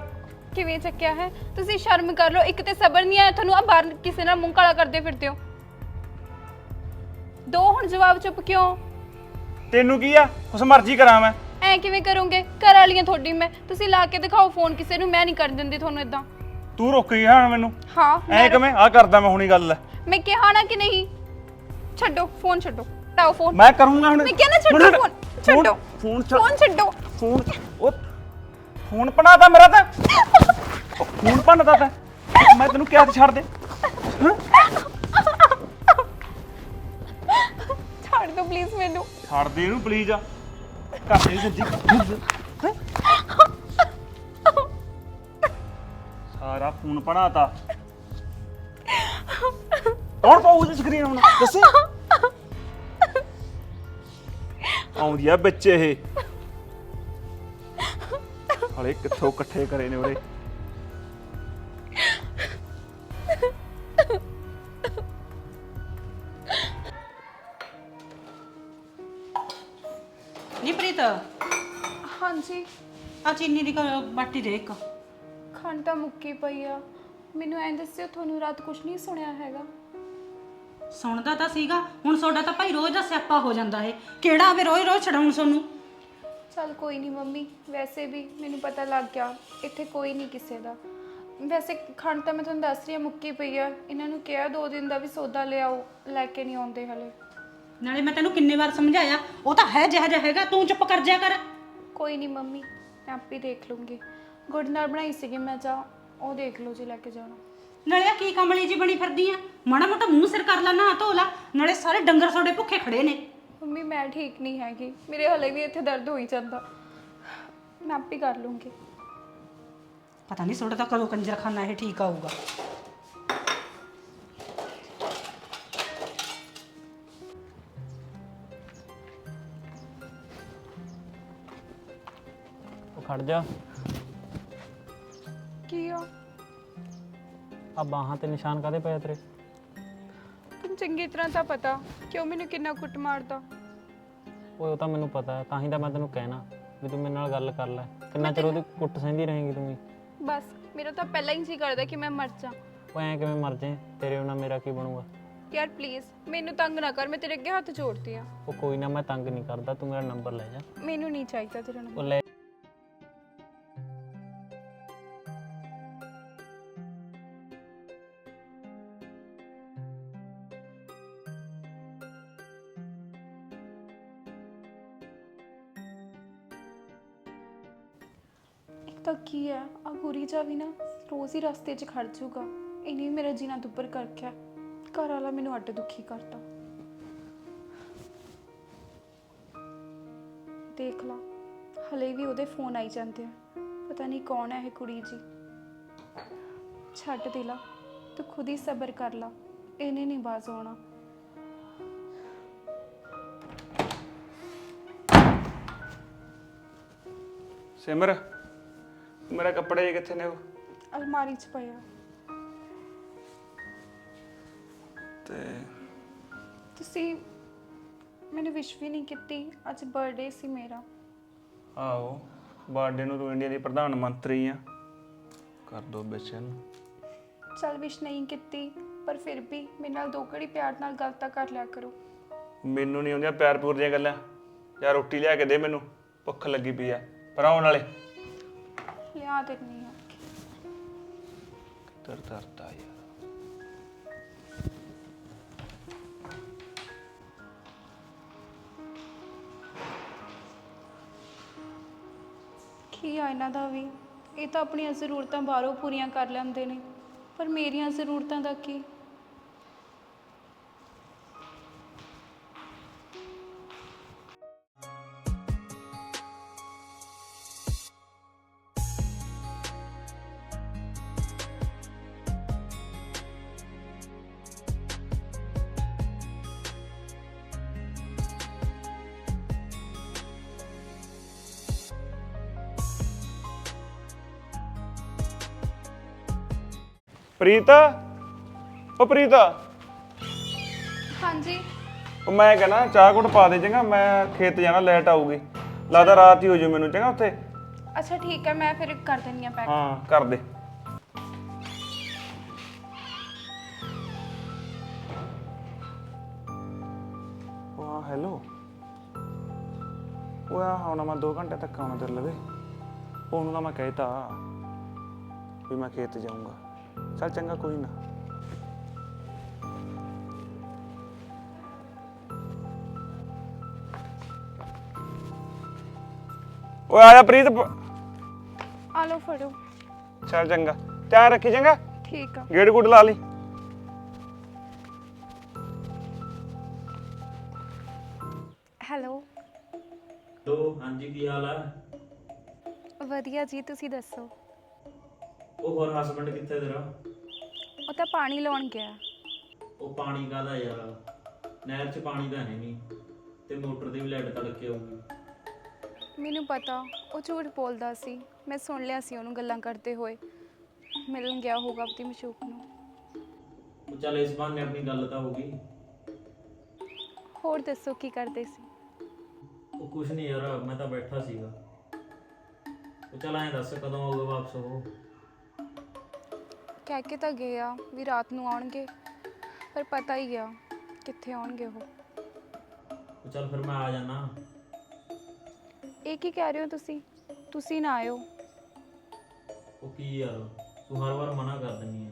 ਕਿਵੇਂ ਚੱਕਿਆ ਹੈ? ਤੁਸੀਂ ਸ਼ਰਮ ਕਰ ਲਓ ਇੱਕ ਤੇ ਸਬਰ ਨਹੀਂ ਆਇਆ ਤੁਹਾਨੂੰ ਆ ਬਾਹਰ ਕਿਸੇ ਨਾਲ ਮੂੰਹ ਕਾਲਾ ਕਰਦੇ ਫਿਰਦੇ ਹੋ। ਦੋ ਹੁਣ ਜਵਾਬ ਚੁੱਪ ਕਿਉਂ? ਤੈਨੂੰ ਕੀ ਆ? ਉਸ ਮਰਜ਼ੀ ਕਰਾਂ ਮੈਂ। ਐ ਕਿਵੇਂ ਕਰੋਗੇ? ਘਰ ਵਾਲੀਆਂ ਤੁਹਾਡੀ ਮੈਂ। ਤੁਸੀਂ ਲਾ ਕੇ ਦਿਖਾਓ ਫੋਨ ਕਿਸੇ ਨੂੰ ਮੈਂ ਨਹੀਂ ਕਰਨ ਦਿੰਦੀ ਤੁਹਾਨੂੰ ਇਦਾਂ ਤੂੰ ਰੋਕੀ ਹਾਂ ਮੈਨੂੰ। ਹਾਂ ਐ ਮੈਂ ਕਿਵੇਂ? ਆ ਕਰਦਾ ਮੈਂ ਹੁਣੀ ਗੱਲ। ਮੈਂ ਕਿਹਾ ਨਾ ਕਿ ਨਹੀਂ। ਛੱਡੋ ਫੋਨ ਛੱਡੋ। ਟਾਓ ਫੋਨ ਮੈਂ ਕਰੂੰਗਾ ਹੁਣ। ਮੈਂ ਕਿਹਾ ਨਾ ਛੱਡੋ ਹੁਣ- ਫੋਨ ਛੱਡੋ। ਫੋਨ ਛੱਡ ਫੋਨ ਛੱਡੋ। ਫੋਨ ਉਹ ਫੋਨ ਪਣਾਤਾ ਮੇਰਾ ਤਾਂ। ਉਹ ਫੋਨ ਪਣਦਾ ਤਾਂ। ਮੈਂ ਤੈਨੂੰ ਕਿਹਾ ਸੀ ਛੱਡ ਦੇ। ਹੈਂ? ਛੱਡ ਦਿਓ ਪਲੀਜ਼ ਮੈਨੂੰ। ਛੱਡ ਦੇ ਇਹਨੂੰ ਪਲੀਜ਼ ਆ। ਘਰ ਦੇ ਸੱਜੀ ਹੈਂ? ਸਾਰਾ ਫੋਨ ਪੜਾਤਾ ਕੌਣ ਪਾਉ ਇਸ ਸਕਰੀਨ ਹੁਣ? ਦੱਸੇ। ਆਉਂਦੀ ਆ ਵਿੱਚ ਇਹ। ਹਲੇ ਕਿੱਥੋਂ ਇਕੱਠੇ ਕਰੇ ਨੇ ਉਰੇ। ਚੀਨੀ ਦੀ ਕ- ਬਾਟੀ ਦੇ ਇੱਕ। ਖੰਡ ਤਾਂ ਮੁੱਕੀ ਪਈ ਆ। ਮੈਨੂੰ ਐਂ ਦੱਸਿਓ ਤੁਹਾਨੂੰ ਰਾਤ ਕੁਝ ਨਹੀਂ ਸੁਣਿਆ ਹੈਗਾ? ਸੁਣਦਾ ਤਾਂ ਸੀਗਾ ਹੁਣ ਤੁਹਾਡਾ ਤਾਂ ਭਾਈ ਰੋਜ਼ ਦਾ ਸਿਆਪਾ ਹੋ ਜਾਂਦਾ ਏ ਕਿਹੜਾ ਆਵੇ ਰੋਜ਼ ਰੋਜ਼ ਛਡਾਉਣ ਤੁਹਾਨੂੰ? ਚੱਲ ਕੋਈ ਨਹੀਂ ਮੰਮੀ ਵੈਸੇ ਵੀ ਮੈਨੂੰ ਪਤਾ ਲੱਗ ਗਿਆ ਇੱਥੇ ਕੋਈ ਨਹੀਂ ਕਿਸੇ ਦਾ। ਵੈਸੇ ਖੰਡ ਤਾਂ ਮੈਂ ਤੁਹਾਨੂੰ ਦੱਸ ਰਹੀ ਹਾਂ ਮੁੱਕੀ ਪਈ ਆ। ਇਹਨਾਂ ਨੂੰ ਕਿਹਾ ਦੋ ਦਿਨ ਦਾ ਵੀ ਸੌਦਾ ਲਿਆਓ ਲੈ ਕੇ ਨਹੀਂ ਆਉਂਦੇ ਹਲੇ। ਨਾਲੇ ਮੈਂ ਤੈਨੂੰ ਕਿੰਨੇ ਵਾਰ ਸਮਝਾਇਆ ਉਹ ਤਾਂ ਹੈ ਜਿਹਾ ਜਿਹਾ ਹੈਗਾ ਤੂੰ ਚੁੱਪ ਕਰ ਜਾ ਕਰ। ਕੋਈ ਨਹੀਂ ਮੰਮੀ ਮੈਂ ਆਪੇ ਦੇਖ ਲੂੰਗੀ। ਗੁੜ ਨਾਲ ਬਣਾਈ ਸੀਗੀ ਮੈਂ ਚਾਹ ਉਹ ਦੇਖ ਲਓ ਜੀ ਲੈ ਕੇ ਜਾਣਾ। ਨਾਲੇ ਆ ਕੀ ਕਮਲੀ ਜੀ ਬਣੀ ਫਿਰਦੀ ਆ? ਮਾੜਾ ਮੋਟਾ ਮੂੰਹ ਸਿਰ ਕਰ ਲਾ ਨਾ ਧੋ ਲਾ ਨਾਲੇ ਸਾਰੇ ਡੰਗਰ ਤੁਹਾਡੇ ਭੁੱਖੇ ਖੜੇ ਨੇ। ਮੰਮੀ ਮੈਂ ਠੀਕ ਨਹੀਂ ਹੈਗੀ। ਮੇਰੇ ਹਲੇ ਵੀ ਇੱਥੇ ਦਰਦ ਹੋਈ ਜਾਂਦਾ। ਮੈਂ ਆਪੇ ਕਰ ਲੂੰਗੀ। ਪਤਾ ਨਹੀਂ ਤੁਹਾਡਾ ਤਾਂ ਕਦੋਂ ਕੰਜਰਖਾਨਾ ਇਹ ਠੀਕ ਆਊਗਾ। ਖੜ ਜਾ। ਕੀ ਆ? ਆ ਬਾਹਾਂ ਤੇ ਨਿਸ਼ਾਨ ਕਾਦੇ ਪਏ ਆ ਤੇਰੇ? ਤੁਹਾਨੂੰ ਚੰਗੀ ਤਰ੍ਹਾਂ ਤਾਂ ਪਤਾ ਕਿਉਂ ਮੈਨੂੰ ਕਿੰਨਾ ਕੁੱਟ ਮਾਰਦਾ? ਓਏ ਉਹ ਤਾਂ ਮੈਨੂੰ ਪਤਾ ਹੈ ਤਾਂ ਹੀ ਤਾਂ ਮੈਂ ਤੈਨੂੰ ਕਹਿਣਾ ਵੀ ਤੂੰ ਮੇਰੇ ਨਾਲ ਗੱਲ ਕਰ ਲੈ। ਕਿੰਨਾ ਚਿਰ ਉਹਦੀ ਕੁੱਟ ਸਹਿੰਦੀ ਰਹੇਂਗੀ ਤੂੰ ਵੀ? ਬਸ ਮੇਰਾ ਤਾਂ ਪਹਿਲਾਂ ਹੀ ਜੀ ਕਰਦਾ ਕਿ ਮੈਂ ਮਰ ਜਾ। ਉਹ ਐਂ ਕਿਵੇਂ ਮਰ ਜਾਏ? ਤੇਰੇ ਬਿਨਾਂ ਮੇਰਾ ਕੀ ਬਣੂਗਾ? ਯਾਰ ਪਲੀਜ਼ ਮੈਨੂੰ ਤੰਗ ਨਾ ਕਰ ਮੈਂ ਤੇਰੇ ਅੱਗੇ ਹੱਥ ਜੋੜਦੀ ਆ ਉਹ ਕੋਈ ਨਾ ਮੈਂ ਤੰਗ ਨਹੀਂ ਕਰਦਾ ਤੂੰ ਮੇਰਾ ਨੰਬਰ ਲੈ ਜਾ। ਮੈਨੂੰ ਨਹੀਂ ਚਾਹੀਦਾ ਤੇਰਾ ਨੰਬਰ। ਉਹ ਲੈ ਤਾਂ ਕੀ ਹੈ? ਆ ਗੁਰੀ ਜਾ ਵੀ ਨਾ ਰੋਜ਼ ਹੀ ਰਸਤੇ 'ਚ ਖੜ ਜਾਊਗਾ। ਇਹਨੇ ਵੀ ਮੇਰਾ ਜੀਣਾ ਦੁੱਪਰ ਕਰ ਰੱਖਿਆ। ਘਰ ਵਾਲਾ ਮੈਨੂੰ ਅੱਡ ਦੁਖੀ ਕਰਤਾ। ਦੇਖ ਲਾ, ਹਲੇ ਵੀ ਉਹਦੇ ਫੋਨ ਆਈ ਜਾਂਦੇ ਆ। ਪਤਾ ਨਹੀਂ ਕੌਣ ਹੈ ਇਹ ਕੁੜੀ ਜੀ। ਛੱਡ ਦੇ ਲਾ, ਤੂੰ ਖੁਦ ਹੀ ਸਬਰ ਕਰ ਲਾ। ਇਹਨੇ ਨਹੀਂ ਬਾਜ਼ ਆਉਣਾ। ਸਿਮਰ ਮੇਰੇ ਕੱਪੜੇ ਕਿੱਥੇ ਨੇ ਉਹ? ਅਲਮਾਰੀ 'ਚ ਪਿਆ ਤੇ ਤੁਸੀਂ ਮੈਨੂੰ ਵਿਸ਼ ਵੀ ਨਹੀਂ ਕੀਤੀ। ਅੱਜ ਬਰਥਡੇ ਸੀ ਮੇਰਾ। ਆਓ ਬਰਥਡੇ ਨੂੰ ਤੂੰ ਇੰਡੀਆ ਦੀ ਪ੍ਰਧਾਨ ਮੰਤਰੀ ਆ। ਕਰ ਦੋ ਬੇਚੈਨ ਚਲ ਵਿਸ਼ ਨਹੀਂ ਕੀਤੀ ਪਰ ਫਿਰ ਵੀ ਮੇਰੇ ਨਾਲ ਦੋ ਘੜੀ ਪਿਆਰ ਨਾਲ ਗੱਲ ਤਾਂ ਕਰ ਲਿਆ ਕਰੋ। ਮੈਨੂੰ ਨਹੀਂ ਆਉਂਦੀਆਂ ਪਿਆਰ ਪੂਰ ਦੀਆਂ ਗੱਲਾਂ। ਯਾਰ ਰੋਟੀ ਲਿਆ ਕੇ ਦੇ ਮੈਨੂੰ। ਭੁੱਖ ਲੱਗੀ ਪਈ ਆ। ਪਰ ਆਉਣ ਵਾਲੇ ਲਿਆ ਦਿੰਨੀ ਆ। ਯਾਰ। ਕੀ ਆ ਇਹਨਾਂ ਦਾ ਵੀ? ਇਹ ਤਾਂ ਆਪਣੀਆਂ ਜ਼ਰੂਰਤਾਂ ਬਾਹਰੋਂ ਪੂਰੀਆਂ ਕਰ ਲੈਂਦੇ ਨੇ। ਪਰ ਮੇਰੀਆਂ ਜ਼ਰੂਰਤਾਂ ਦਾ ਕੀ? ਪ੍ਰੀਤ? ਉਹ ਪ੍ਰੀਤ? ਹਾਂਜੀ। ਉਹ ਮੈਂ ਕਹਿੰਦਾ ਚਾਹ ਘੁੱਟ ਪਾ ਦੇ ਚੰਗਾ ਮੈਂ ਖੇਤ ਜਾਣਾ ਲੈਟ ਆਊਗੀ। ਲੱਗਦਾ ਰਾਤ ਹੀ ਹੋ ਜੂ ਮੈਨੂੰ ਚੰਗਾ ਉੱਥੇ। ਅੱਛਾ ਠੀਕ ਹੈ ਮੈਂ ਫਿਰ ਕਰ ਦਿੰਨੀ ਆ ਪੈਕ। ਹਾਂ ਕਰ ਦੇ। ਵਾਹ ਹੈਲੋ ਉਹ ਆ ਹੁਣ ਮੈਂ 2 ਘੰਟੇ ਤੱਕ ਆਉਣਾ ਤੇਰੇ ਲਵੇ। ਉਹਨੂੰ ਤਾਂ ਮੈਂ ਕਹਿਤਾ ਵੀ ਮੈਂ ਖੇਤ ਜਾਊਂਗਾ। ਚੱਲ ਚੰਗਾ ਕੋਈ ਨਾ। ਓਏ ਆਇਆ ਪ੍ਰੀਤ। ਪ- ਆ ਲਓ ਫੜੋ। ਚੱਲ ਚੰਗਾ। ਧਿਆਨ ਰੱਖੀ ਚੰਗਾ? ਠੀਕ ਆ। ਗੇੜ ਗੁੱਡ ਲਾ ਲਈ। ਹੈਲੋ ਹਾਂਜੀ ਕੀ ਹਾਲ ਆ? ਵਧੀਆ ਜੀ ਤੁਸੀਂ ਦੱਸੋ? ਉਹ ਹੋਰ ਹਸਬੰਡ ਕਿੱਥੇ ਤੇਰਾ? ਉਹ ਤਾਂ ਪਾਣੀ ਲਾਉਣ ਗਿਆ। ਉਹ ਪਾਣੀ ਕਾਹਦਾ ਯਾਰ? ਨਹਿਰ 'ਚ ਪਾਣੀ ਤਾਂ ਹੈ ਨਹੀਂ ਤੇ ਮੋਟਰ ਦੀ ਵੀ ਲਾਈਟ ਤੜਕੇ ਆਊਗੀ। ਮੈਨੂੰ ਪਤਾ ਉਹ ਝੂਠ ਬੋਲਦਾ ਸੀ। ਮੈਂ ਸੁਣ ਲਿਆ ਸੀ ਉਹਨੂੰ ਗੱਲਾਂ ਕਰਦੇ ਹੋਏ। ਮਿਲਣ ਗਿਆ ਹੋਊਗਾ ਆਪਣੀ ਮਸ਼ੂਕ ਨੂੰ। ਉਹ ਚੱਲ ਇਸ ਬਹਾਨੇ ਆਪਣੀ ਗੱਲ ਤਾਂ ਹੋਊਗੀ ਹੋਰ ਦੱਸੋ ਕੀ ਕਰਦੇ ਸੀ? ਉਹ ਕੁਛ ਨਹੀਂ ਯਾਰ ਮੈਂ ਤਾਂ ਬੈਠਾ ਸੀਗਾ। ਉਹ ਚੱਲ ਐਂ ਦੱਸ ਕਦੋਂ ਆਊਗਾ ਵਾਪਸ ਉਹ? ਕਹਿ ਕੇ ਤਾਂ ਗਏ ਆ ਵੀ ਰਾਤ ਨੂੰ ਆਉਣਗੇ ਪਰ ਪਤਾ ਹੀ ਆ ਕਿੱਥੇ ਆਉਣਗੇ ਉਹ। ਉਹ ਚੱਲ ਫਿਰ ਮੈਂ ਆ ਜਾਣਾ। ਇਹ ਕੀ ਕਹਿ ਰਹੇ ਹੋ ਤੁਸੀਂ? ਤੁਸੀਂ ਨਾ ਆਇਓ। ਉਹ ਕੀ ਯਾਰ ਤੂੰ ਹਰ ਵਾਰ ਮਨਾ ਕਰ ਦਿੰਦੀ ਹੈ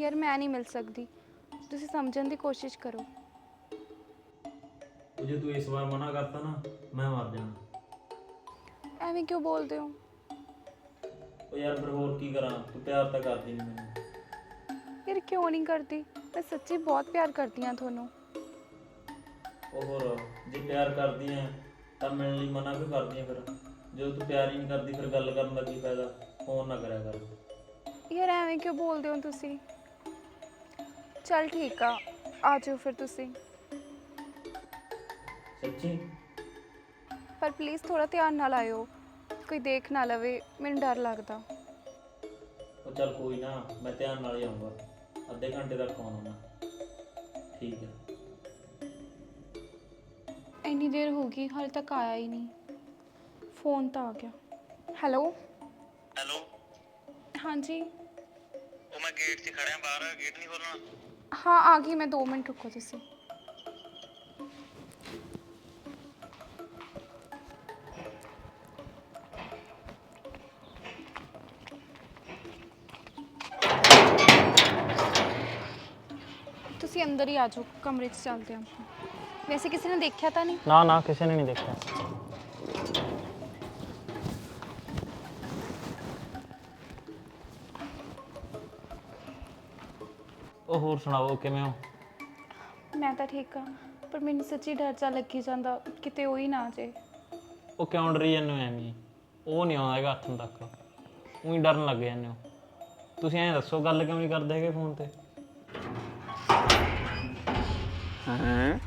ਯਾਰ ਮੈਂ ਨਹੀਂ ਮਿਲ ਸਕਦੀ। ਤੁਸੀਂ ਸਮਝਣ ਦੀ ਕੋਸ਼ਿਸ਼ ਕਰੋ। ਉਹ ਜੇ ਤੂੰ ਇਸ ਵਾਰ ਮਨਾ ਕਰਤਾ ਨਾ ਮੈਂ ਮਰ ਜਾਣਾ। ਐਵੇਂ ਕਿਉਂ ਬੋਲਦੇ ਹੋ? ਉਹ ਯਾਰ ਫਿਰ ਹੋਰ ਕੀ ਕਰਾਂ? ਤੂੰ ਪਿਆਰ ਤਾਂ ਕਰਦੀ ਨਹੀਂ ਮੈਨੂੰ। ਯਾਰ ਕਿਉਂ ਨਹੀਂ ਕਰਦੀ? ਮੈਂ ਸੱਚੀ ਬਹੁਤ ਪਿਆਰ ਕਰਦੀ ਹਾਂ ਤੁਹਾਨੂੰ। ਉਹ ਹੋਰ ਜੇ ਪਿਆਰ ਕਰਦੀ ਐ ਤਾਂ ਮਿਲਣ ਲਈ ਮਨਾ ਕਿਉਂ ਕਰਦੀ ਐ ਫਿਰ? ਜਦੋਂ ਤੂੰ ਪਿਆਰ ਹੀ ਨਹੀਂ ਕਰਦੀ ਫਿਰ ਗੱਲ ਕਰਨ ਦਾ ਕੀ ਫਾਇਦਾ? ਫੋਨ ਨਾ ਕਰਿਆ ਕਰ। ਯਾਰ ਐਵੇਂ ਕਿਉਂ ਬੋਲਦੇ ਹੋ ਤੁਸੀਂ? ਚਲ ਠੀਕ ਆ ਆ ਜਾਓ ਫਿਰ ਤੁਸੀਂ। ਸੱਚੀ? ਪਰ ਪਲੀਜ਼ ਥੋੜਾ ਧਿਆਨ ਨਾਲ ਆਇਓ। ਕੋਈ ਦੇਖ ਨਾ ਲਵੇ ਮੈਨੂੰ ਡਰ ਲੱਗਦਾ। ਉਹ ਚੱਲ ਕੋਈ ਨਾ ਮੈਂ ਧਿਆਨ ਨਾਲ ਹੀ ਆਉਂਗਾ ਅੱਧੇ ਘੰਟੇ ਤੱਕ ਆਉਣਾ ਮੈਂ। ਠੀਕ ਹੈ। ਇੰਨੀ ਦੇਰ ਹੋ ਗਈ ਹਾਲੇ ਤੱਕ ਆਇਆ ਹੀ ਨਹੀਂ। ਫੋਨ ਤਾਂ ਆ ਗਿਆ। ਹੈਲੋ? ਹੈਲੋ? ਹਾਂਜੀ? ਉਹ ਮੈਂ ਗੇਟ 'ਚ ਖੜਿਆ ਬਾਹਰ ਗੇਟ ਨਹੀਂ ਖੋਲਣਾ। ਹਾਂ ਆ ਗਈ ਮੈਂ 2 ਮਿੰਟ ਰੁਕੋ ਤੁਸੀਂ। ਅੰਦਰ ਹੀ ਆ ਜਾਓ ਕਮਰੇ 'ਚ ਚੱਲਦੇ ਹਾਂ ਵੈਸੇ ਕਿਸੇ ਨੇ ਦੇਖਿਆ ਤਾਂ ਨਹੀਂ? ਨਾ ਨਾ ਕਿਸੇ ਨੇ ਨਹੀਂ ਦੇਖਿਆ। ਉਹ ਹੋਰ ਸੁਣਾਓ ਕਿਵੇਂ ਹੋ? ਮੈਂ ਤਾਂ ਠੀਕ ਆ ਪਰ ਮੈਨੂੰ ਸੱਚੀ ਡਰ ਜਾ ਲੱਗੀ ਜਾਂਦਾ ਕਿਤੇ ਉਹ ਹੀ ਨਾ ਆ ਜੇ। ਉਹ ਕਿਉਂ ਡਰੀ ਜਾਂਦੇ ਹੋ ਐਵੇਂ? ਉਹ ਨਹੀਂ ਆਉਂਦਾ ਹੈਗਾ ਹੱਥੋਂ ਤੱਕ। ਉਹੀ ਡਰਨ ਲੱਗ ਜਾਂਦੇ ਹੋ। ਤੁਸੀਂ ਐਂ ਦੱਸੋ ਗੱਲ ਕਿਉਂ ਨਹੀਂ ਕਰਦੇ ਹੈਗੇ ਫੋਨ ਤੇ? ਹੈਂ?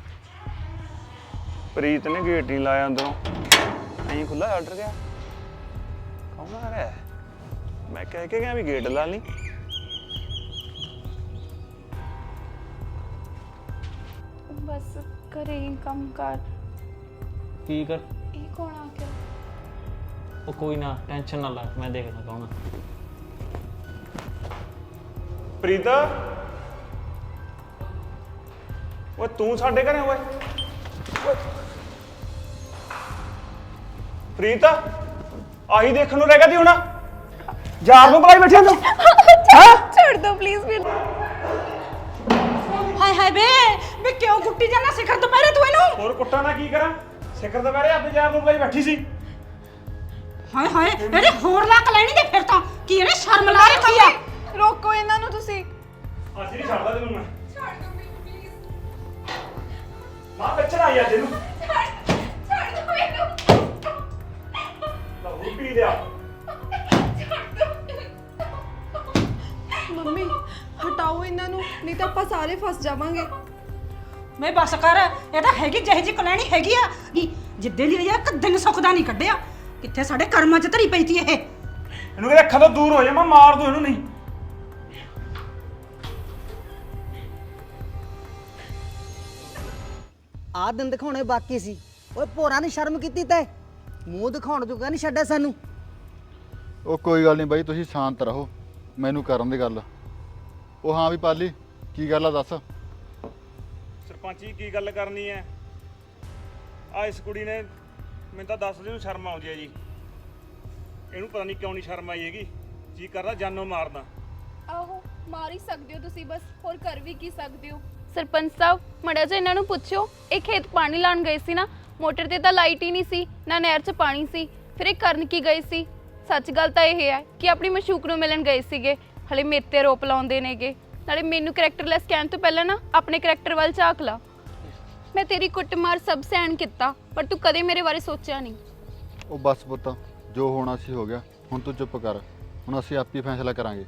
ਪ੍ਰੀਤ ਨੇ ਗੇਟ ਨਹੀਂ ਲਾਇਆ ਅੰਦਰੋਂ। ਐਂ ਖੁੱਲਾ ਆਰਡਰ ਗਿਆ ਕੌਣ ਆ ਰਿਹਾ? ਮੈਂ ਕਹਿ ਕੇ ਗਿਆ ਵੀ ਗੇਟ ਲਾ ਲਈ। ਬਸ ਘਰੇ ਹੀ ਕੰਮ ਕਰ। ਕੀ ਕਰ? ਇਹ ਕੌਣ ਆ ਗਿਆ? ਉਹ ਕੋਈ ਨਾ ਟੈਨਸ਼ਨ ਨਾ ਲੈ ਮੈਂ ਦੇਖਦਾ ਕੌਣ ਆ। ਪ੍ਰੀਤ? ਓਏ ਤੂੰ ਸਾਡੇ ਘਰੇ ਓਏ। ਓਏ। ਪ੍ਰੀਤ ਆਹੀ ਦੇਖਣ ਨੂੰ ਰਹਿ ਗਿਆ ਤੀ ਹੁਣ। ਯਾਰ ਨੂੰ ਬੁਲਾਈ ਬੈਠਿਆ ਤੂੰ। ਹਾਂ। ਛੱਡ ਦੋ ਪਲੀਜ਼ ਫਿਰ ਹਾਏ ਹਾਏ ਬੇ ਬੇ ਕਿਉਂ ਕੁੱਟੀ ਜਾਣਾ ਸਿਖਰ ਦੁਪਹਿਰੇ ਤੂੰ ਇਹਨੂੰ? ਹੋਰ ਕੁੱਟਾਂ ਦਾ ਕੀ ਕਰਾਂ? ਸਿਖਰ ਦੁਪਹਿਰੇ ਆਪਣੇ ਯਾਰ ਨੂੰ ਬੁਲਾਈ ਬੈਠੀ ਸੀ। ਹਾਏ ਹਾਏ ਇਹਨੇ ਹੋਰ ਲੱਕ ਲੈਣੀ ਤੇ ਫਿਰ ਤਾਂ। ਕੀ ਇਹਨੇ ਸ਼ਰਮ ਲਾ ਰੱਖੀ ਆ? ਰੋਕੋ ਇਹਨਾਂ ਨੂੰ ਤੁਸੀਂ। ਅਸੀਂ ਨਹੀਂ ਛੱਡਦਾ ਤੈਨੂੰ ਮੈਂ। ਛੱਡ ਮੈਨੂੰ ਪਲੀਜ਼ ਮਾਂ ਬੱਚਾ ਆਈ ਅੱਜ ਇਹਨੂੰ। ਛੱਡ ਦਿਓ ਮੈਨੂੰ ਲਹੂ ਪੀ ਲਿਆ। ਮੰਮੀ ਹਟਾਓ ਇਹਨਾਂ ਨੂੰ ਨਹੀਂ ਤਾਂ ਆਪਾਂ ਸਾਰੇ ਫਸ ਜਾਵਾਂਗੇ। ਮੈਂ ਬਸ ਕਰ ਇਹ ਤਾਂ ਹੈਗੀ ਜਿਹੇ ਜੀ ਕਲੈਣੀ ਹੈਗੀ ਆ। ਜਿੱਦੇ ਦੀ ਵਜ੍ਹਾ ਇੱਕ ਦਿਨ ਸੁੱਖ ਦਾ ਨਹੀਂ ਕੱਢਿਆ। ਕਿੱਥੇ ਸਾਡੇ ਕਰਮਾਂ 'ਚ ਧਰੀ ਪਈ ਤੀ ਇਹ? ਇਹਨੂੰ ਕਿਤੇ ਅੱਖਾਂ ਤੋਂ ਦੂਰ ਹੋ ਜਾ ਮੈਂ ਮਾਰ ਦੂੰ ਇਹਨੂੰ ਨਹੀਂ। ਆਹ ਦਿਨ ਦਿਖਾਉਣੇ ਬਾਕੀ ਸੀ। ਓਏ ਭੋਰਾ ਨੇ ਸ਼ਰਮ ਕੀਤੀ ਤੈ। ਮੂੰਹ ਦਿਖਾਉਣ ਜੋਗਾ ਨਹੀਂ ਛੱਡਿਆ ਸਾਨੂੰ। ਉਹ ਕੋਈ ਗੱਲ ਨਹੀਂ ਬਾਈ ਤੁਸੀਂ ਸ਼ਾਂਤ ਰਹੋ। ਮੈਨੂੰ ਕਰਨ ਦੀ ਗੱਲ। ਉਹ ਹਾਂ ਵੀ ਪਾਲੀ ਕੀ ਗੱਲ ਆ ਦੱਸ? ਸਰਪੰਚ ਜੀ ਕੀ ਗੱਲ ਕਰਨੀ ਹੈ ਆ ਇਸ ਕੁੜੀ ਨੇ ਮੈਨੂੰ ਤਾਂ ਦੱਸ ਦੇ ਨੂੰ ਸ਼ਰਮ ਆਉਂਦੀ ਹੈ ਜੀ। ਇਹਨੂੰ ਪਤਾ ਨਹੀਂ ਕਿਉਂ ਨਹੀਂ ਸ਼ਰਮ ਆਈ ਹੈਗੀ। ਜੀ ਕਰਦਾ ਜਾਨੋਂ ਮਾਰਦਾ। ਆਹੋ ਮਾਰ ਹੀ ਸਕਦੇ ਹੋ ਤੁਸੀਂ ਬਸ। ਹੋਰ ਕਰ ਵੀ ਕੀ ਸਕਦੇ ਹੋ? ਸਰਪੰਚ ਸਾਹਿਬ ਮੜਾ ਜਿਹਾ ਇਹਨਾਂ ਨੂੰ ਪੁੱਛਿਓ ਇਹ ਖੇਤ ਪਾਣੀ ਲਾਣ ਗਏ ਸੀ ਨਾ ਮੋਟਰ ਤੇ ਤਾਂ ਲਾਈਟ ਹੀ ਨਹੀਂ ਸੀ ਨਾ ਨਹਿਰ 'ਚ ਪਾਣੀ ਸੀ ਫਿਰ ਇਹ ਕਰਨ ਕੀ ਗਏ ਸੀ? ਸੱਚ ਗੱਲ ਤਾਂ ਇਹ ਹੈ ਕਿ ਆਪਣੀ ਮਸ਼ੂਕ ਨੂੰ ਮਿਲਣ ਗਏ ਸੀਗੇ ਹਲੇ ਮੇਰੇ ਤੇ ਰੋਪ ਲਾਉਂਦੇ ਨੇਗੇ। ਨਾਲੇ ਮੈਨੂੰ ਕਰੈਕਟਰਲੈਸ ਕਹਿਣ ਤੋਂ ਪਹਿਲਾਂ ਨਾ ਆਪਣੇ ਕਰੈਕਟਰ ਵੱਲ ਝਾਕ ਲਾ। ਮੈਂ ਤੇਰੀ ਕੁੱਟਮਾਰ ਸਭ ਸਹਿਣ ਕੀਤਾ ਪਰ ਤੂੰ ਕਦੇ ਮੇਰੇ ਬਾਰੇ ਸੋਚਿਆ ਨਹੀਂ। ਉਹ ਬਸ ਪੁੱਤ ਜੋ ਹੋਣਾ ਸੀ ਹੋ ਗਿਆ ਹੁਣ ਤੂੰ ਚੁੱਪ ਕਰ। ਹੁਣ ਅਸੀਂ ਆਪੇ ਫੈਸਲਾ ਕਰਾਂਗੇ।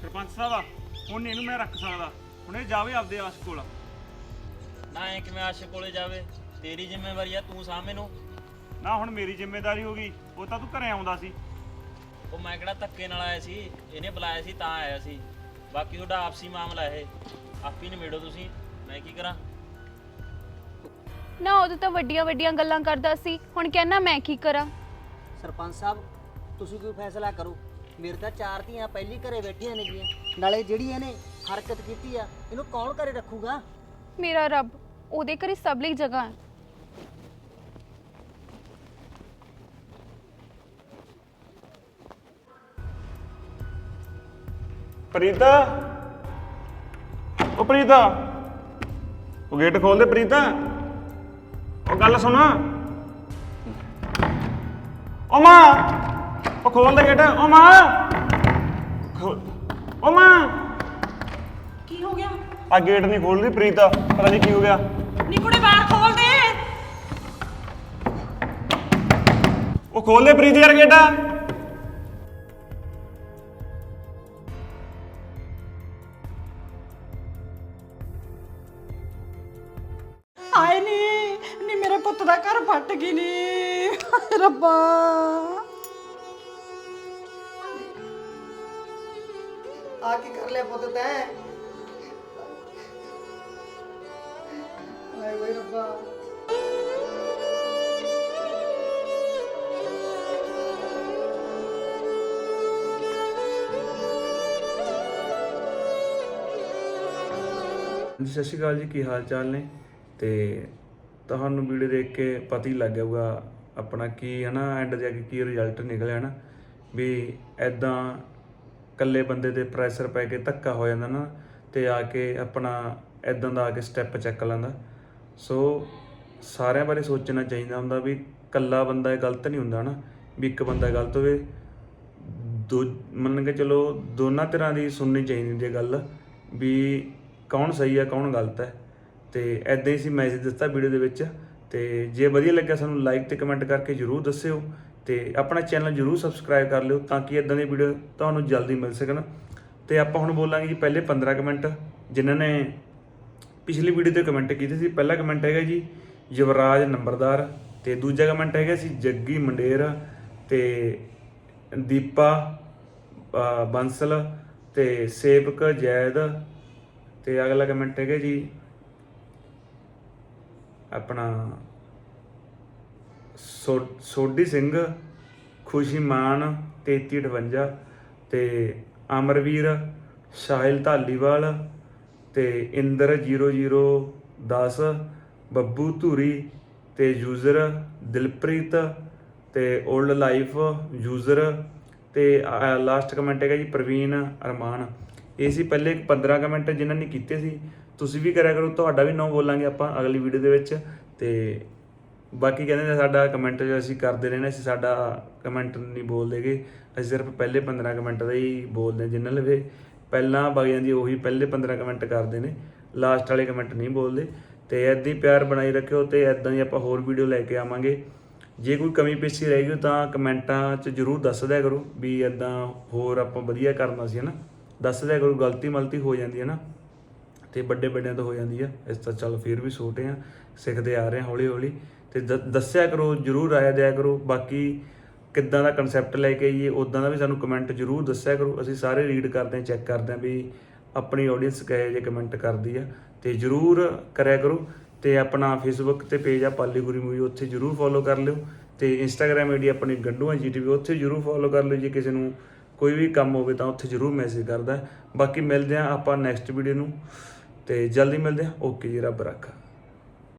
ਸਰਪੰਚ ਸਾਹਿਬ ਹੁਣ ਇਹਨੂੰ ਮੈਂ ਰੱਖ ਸਕਦਾ। ਹੁਣ ਇਹ ਜਾਵੇ ਆਪਦੇ ਆਸ ਕੋਲ। ਨਾ ਐ ਕਿਵੇਂ ਆਸ਼ਕ ਕੋਲੇ ਜਾਵੇ? ਤੇਰੀ ਜ਼ਿੰਮੇਵਾਰੀ ਆ ਤੂੰ ਸਾਂਭ ਮੈਨੂੰ ਨਾ ਹੁਣ ਮੇਰੀ ਜ਼ਿੰਮੇਵਾਰੀ ਹੋ ਗਈ ਉਹ ਤਾਂ ਤੂੰ ਘਰੇ ਆਉਂਦਾ ਸੀ। ਉਹ ਮੈਂ ਕਿਹੜਾ ਧੱਕੇ ਨਾਲ ਆਇਆ ਸੀ? ਇਹਨੇ ਬੁਲਾਇਆ ਸੀ ਤਾਂ ਆਇਆ ਸੀ। ਬਾਕੀ ਤੁਹਾਡਾ ਆਪਸੀ ਮਾਮਲਾ ਇਹ। ਆਪੀ ਨਿਬੇੜੋ ਤੁਸੀਂ। ਮੈਂ ਕੀ ਕਰਾਂ? ਨਾ ਉਦੋਂ ਤਾਂ ਵੱਡੀਆਂ ਵੱਡੀਆਂ ਗੱਲਾਂ ਕਰਦਾ ਸੀ। ਹੁਣ ਕਹਿਣਾ ਮੈਂ ਕੀ ਕਰਾਂ? ਸਰਪੰਚ ਸਾਹਿਬ ਤੁਸੀਂ ਕੋਈ ਫੈਸਲਾ ਕਰੋ। ਮੇਰੇ ਤਾਂ ਚਾਰ ਧੀਆਂ ਪਹਿਲੀ ਘਰੇ ਬੈਠੀਆਂ ਨੇਗੀਆਂ। ਨਾਲੇ ਜਿਹੜੀ ਇਹਨੇ ਹਰਕਤ ਕੀਤੀ ਆ ਇਹਨੂੰ ਕੌਣ ਘਰੇ ਰੱਖੂਗਾ? ਮੇਰਾ ਰੱਬ ਉਹਦੇ ਘਰੇ ਸਭ ਲਈ ਜਗ੍ਹਾ ਹੈ। ਪ੍ਰੀਤਾ? ਉਹ ਪ੍ਰੀਤਾ? ਉਹ ਗੇਟ ਖੋਲ ਦੇ ਪ੍ਰੀਤਾ? ਉਹ ਗੱਲ ਸੁਣ। ਉਹ ਮਾਂ! ਉਹ ਖੋਲ ਦੇ ਗੇਟ। ਉਹ ਮਾਂ! ਖੋਲ- ਉਹ ਮਾਂ! ਆ ਗੇਟ ਨਹੀਂ ਖੋਲਦੀ ਪ੍ਰੀਤਾ ਪਤਾ ਨਹੀਂ ਕੀ ਹੋ ਗਿਆ। ਨੀ ਕੁੜੇ ਬਾਹਰ ਖੋਲ ਦੇ। ਉਹ ਖੋਲ ਦੇ ਪ੍ਰੀਤ ਯਾਰ ਗੇਟ। ਹਾਏ ਨੀ ਨੀ ਮੇਰੇ ਪੁੱਤ ਦਾ ਘਰ ਫਟ ਗਈ ਨੀ। ਹਾਏ ਰੱਬਾ। ਆ ਕੀ ਕਰ ਲਿਆ ਪੁੱਤ ਤੈਂ? ਆਏ ਓਏ ਰੱਬਾ ਸਤਿ ਸ਼੍ਰੀ ਅਕਾਲ ਜੀ, ਕੀ ਹਾਲ ਚਾਲ ਨੇ? ਤੇ ਤੁਹਾਨੂੰ ਵੀਡੀਓ ਦੇਖ ਕੇ ਪਤਾ ਹੀ ਲੱਗ ਜਾਊਗਾ ਆਪਣਾ ਕੀ ਹੈ ਨਾ ਐਂਡ ਦੇ ਅੱਗੇ ਕੀ ਰਿਜ਼ਲਟ ਨਿਕਲਿਆ ਨਾ, ਵੀ ਐਦਾਂ ਇਕੱਲੇ ਬੰਦੇ ਦੇ ਪ੍ਰੈਸ਼ਰ ਪੈ ਕੇ ਧੱਕਾ ਹੋ ਜਾਂਦਾ ਨਾ, ਤੇ ਆ ਕੇ ਆਪਣਾ ਐਦਾਂ ਦਾ ਆ ਕੇ ਸਟੈਪ ਚੱਕ ਲੈਂਦਾ। ਸੋ ਸਾਰਿਆਂ ਬਾਰੇ ਸੋਚਣਾ ਚਾਹੀਦਾ ਹੁੰਦਾ ਵੀ ਇਕੱਲਾ ਬੰਦਾ ਇਹ ਗਲਤ ਨਹੀਂ ਹੁੰਦਾ ਨਾ ਵੀ ਇੱਕ ਬੰਦਾ ਗਲਤ ਹੋਵੇ। ਦੋ, ਮੰਨ ਕੇ ਚਲੋ ਦੋਨਾਂ ਤਰ੍ਹਾਂ ਦੀ ਸੁਣਨੀ ਚਾਹੀਦੀ ਹੁੰਦੀ ਹੈ ਗੱਲ, ਵੀ ਕੌਣ ਸਹੀ ਹੈ, ਕੌਣ ਗਲਤ ਹੈ। ਤੇ ਐਦਾਂ ਹੀ ਸੀ ਮੈਸੇਜ ਦਿੱਤਾ ਵੀਡੀਓ ਦੇ ਵਿੱਚ ਤੇ ਜੇ ਵਧੀਆ ਲੱਗਿਆ ਸਾਨੂੰ ਲਾਈਕ ਤੇ ਕਮੈਂਟ ਕਰਕੇ ਜਰੂਰ ਦੱਸਿਓ ਤੇ ਆਪਣਾ ਚੈਨਲ ਜਰੂਰ ਸਬਸਕ੍ਰਾਈਬ ਕਰ ਲਿਓ ਤਾਂ ਕਿ ਇਦਾਂ ਦੀ ਵੀਡੀਓ ਤੁਹਾਨੂੰ ਜਲਦੀ ਮਿਲ ਸਕਣ। ਤੇ ਆਪਾਂ ਹੁਣ ਬੋਲਾਂਗੇ ਜੀ ਪਹਿਲੇ 15 ਕਮੈਂਟ ਜਿਨ੍ਹਾਂ ਨੇ ਪਿਛਲੀ ਵੀਡੀਓ ਤੇ ਕਮੈਂਟ ਕੀਤੇ ਸੀ। ਪਹਿਲਾ ਕਮੈਂਟ ਹੈਗਾ ਜੀ, ਯੁਵਰਾਜ ਨੰਬਰਦਾਰ ਤੇ ਦੂਜਾ ਕਮੈਂਟ ਹੈਗਾ ਸੀ, ਜੱਗੀ ਮੰਡੇਰ ਤੇ ਦੀਪਾ ਬੰਸਲ ਤੇ ਸੇਵਕ ਜੈਦ ਤੇ ਅਗਲਾ ਕਮੈਂਟ ਹੈਗਾ ਜੀ, ਆਪਣਾ ਸੋ- ਸੋਢੀ ਸਿੰਘ, ਖੁਸ਼ੀ ਮਾਨ 3358 ਤੇ ਅਮਰਵੀਰ, ਸਾਹਿਲ ਢਾਲੀਵਾਲ ਤੇ ਇੰਦਰ 0010 ਬੱਬੂ ਧੂਰੀ ਤੇ ਯੂਜ਼ਰ ਦਿਲਪ੍ਰੀਤ ਤੇ 올ਡ ਲਾਈਫ ਯੂਜ਼ਰ ਤੇ ਲਾਸਟ ਕਮੈਂਟ ਹੈਗਾ ਜੀ ਪ੍ਰਵੀਨ ਅਰਮਾਨ। ਇਹ ਸੀ ਪਹਿਲੇ 15 ਕਮੈਂਟ ਜਿਨ੍ਹਾਂ ਨੇ ਕੀਤੇ ਸੀ। ਤੁਸੀਂ ਵੀ ਕਰਿਆ ਕਰੋ, ਤੁਹਾਡਾ ਵੀ ਨਾਮ ਬੋਲਾਂਗੇ ਆਪਾਂ ਅਗਲੀ ਵੀਡੀਓ ਦੇ ਵਿੱਚ। ਤੇ ਬਾਕੀ ਕਹਿੰਦੇ ਨੇ ਸਾਡਾ ਕਮੈਂਟ ਜੋ ਅਸੀਂ ਕਰਦੇ ਰਹਿੰਦੇ ਅਸੀਂ ਸਾਡਾ ਕਮੈਂਟ ਨਹੀਂ ਬੋਲਦੇਗੇ ਅਸੀਂ ਸਿਰਫ ਪਹਿਲੇ 15 ਕਮੈਂਟ ਦਾ ਹੀ ਬੋਲਦੇ ਹਾਂ, ਜਿਨ੍ਹਾਂ ਲਵੇ ਪਹਿਲਾਂ ਵਗ ਜਾਂਦੀ ਉਹੀ ਪਹਿਲੇ 15 ਕਮੈਂਟ ਕਰਦੇ ਨੇ ਲਾਸਟ ਵਾਲੇ ਕਮੈਂਟ ਨਹੀਂ ਬੋਲਦੇ। ਤੇ ਐਦਾਂ ਹੀ ਪਿਆਰ ਬਣਾਈ ਰੱਖਿਓ ਤੇ ਐਦਾਂ ਹੀ ਆਪਾਂ ਹੋਰ ਵੀਡੀਓ ਲੈ ਕੇ ਆਵਾਂਗੇ। ਜੇ ਕੋਈ ਕਮੀ ਪੇਸ਼ੀ ਰਹਿ ਗਈ ਤਾਂ ਕਮੈਂਟਾਂ 'ਚ ਜਰੂਰ ਦੱਸ ਦਿਆ ਕਰੋ ਵੀ ਐਦਾਂ ਹੋਰ ਆਪਾਂ ਵਧੀਆ ਕਰਨਾ ਸੀ, ਹਨਾ? ਦੱਸ ਦਿਆ ਕਰੋ, ਗਲਤੀ ਮਲਤੀ ਹੋ ਜਾਂਦੀ ਹੈ ਨਾ? ਤੇ ਵੱਡੇ ਵੱਡਿਆਂ ਤੋਂ ਹੋ ਜਾਂਦੀ ਆ। ਇਸ ਤਾਂ ਚੱਲ ਫਿਰ ਵੀ ਛੋਟੇ ਆ, ਸਿੱਖਦੇ ਆ ਰਹੇ ਹਾਂ ਹੌਲੀ ਹੌਲੀ ਤੇ ਦ- ਦੱਸਿਆ ਕਰੋ, ਜਰੂਰ ਰਾਏ ਦਿਆ ਕਰੋ। ਬਾਕੀ ਕਿੱਦਾਂ ਦਾ ਕਨਸੈਪਟ ਲੈ ਕੇ ਆਈਏ ਉਦਾਂ ਦਾ ਵੀ ਸਾਨੂੰ ਕਮੈਂਟ ਜਰੂਰ ਦੱਸਿਆ ਕਰੋ। ਅਸੀਂ ਸਾਰੇ ਰੀਡ ਕਰਦੇ ਹਾਂ ਚੈੱਕ ਕਰਦੇ ਹਾਂ ਵੀ ਆਪਣੀ ਆਡੀਅנס ਕਹੇ ਜੇ ਕਮੈਂਟ ਕਰਦੀ ਆ। ਤੇ ਜਰੂਰ ਕਰਿਆ ਕਰੋ ਤੇ ਆਪਣਾ ਫੇਸਬੁੱਕ ਤੇ ਪੇਜ ਆ ਪਾਲੀ ਗੁਰੀ ਮੂਵੀ ਉੱਥੇ ਜਰੂਰ ਫੋਲੋ ਕਰ ਲਿਓ। ਤੇ ਇੰਸਟਾਗ੍ਰam ਆਈਡੀ ਆਪਣੀ ਗੰਡੂਆਂ ਜੀਟੀਵੀ ਉੱਥੇ ਜਰੂਰ ਫੋਲੋ ਕਰ ਲਿਓ। ਜੇ ਕਿਸੇ ਨੂੰ ਕੋਈ ਵੀ ਕੰਮ ਹੋਵੇ ਤਾਂ ਉੱਥੇ ਜਰੂਰ ਮੈਸੇਜ ਕਰਦਾ। ਬਾਕੀ ਮਿਲਦੇ ਆ ਆਪਾਂ ਨੈਕਸਟ ਵੀਡੀਓ ਨੂੰ। ਤੇ ਜਲਦੀ ਮਿਲਦੇ ਆ ਓਕੇ ਜੀ, ਰੱਬ ਰੱਖਾ।